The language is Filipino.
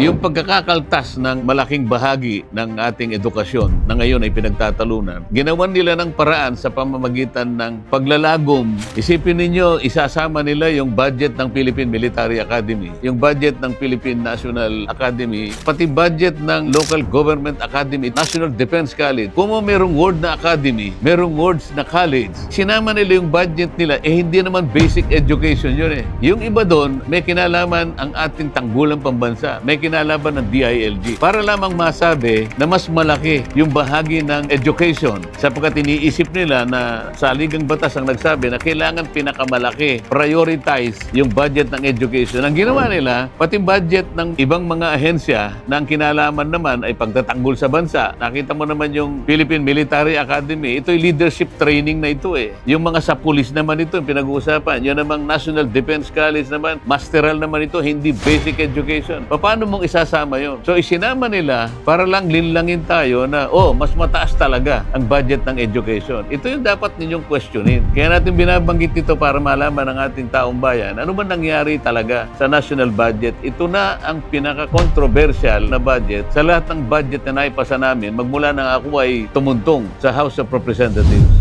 Yung pagkakakaltas ng malaking bahagi ng ating edukasyon na ngayon ay pinagtatalunan, ginawan nila ng paraan sa pamamagitan ng paglalagom. Isipin ninyo, isasama nila yung budget ng Philippine Military Academy, yung budget ng Philippine National Academy, pati budget ng Local Government Academy, National Defense College. Kung merong word na academy, merong words na college, sinama nila yung budget nila, eh hindi naman basic education yun eh. Yung iba doon, may kinalaman ang ating tanggulang pambansa, may kinalaman ng DILG. Para lamang masabi na mas malaki yung bahagi ng education sapagkat iniisip nila na sa ligang batas ang nagsabi na kailangan pinakamalaki, prioritize yung budget ng education. Ang ginawa nila, pati budget ng ibang mga ahensya na ang kinalaman naman ay pagtatanggol sa bansa. Nakita mo naman yung Philippine Military Academy, ito'y leadership training na ito eh. Yung mga sa pulis naman ito, pinag-uusapan. Yung namang National Defense College naman, masteral naman ito, hindi basic education. Paano mong isasama yon? So isinama nila para lang linlangin tayo na, oh, mas mataas talaga ang budget ng education. Ito yung dapat ninyong questionin. Kaya natin binabanggit ito para malaman ng ating taong bayan, ano ba nangyari talaga sa national budget? Ito na ang pinaka-controversial na budget sa lahat ng budget na naipasa namin magmula nang ako ay tumuntong sa House of Representatives.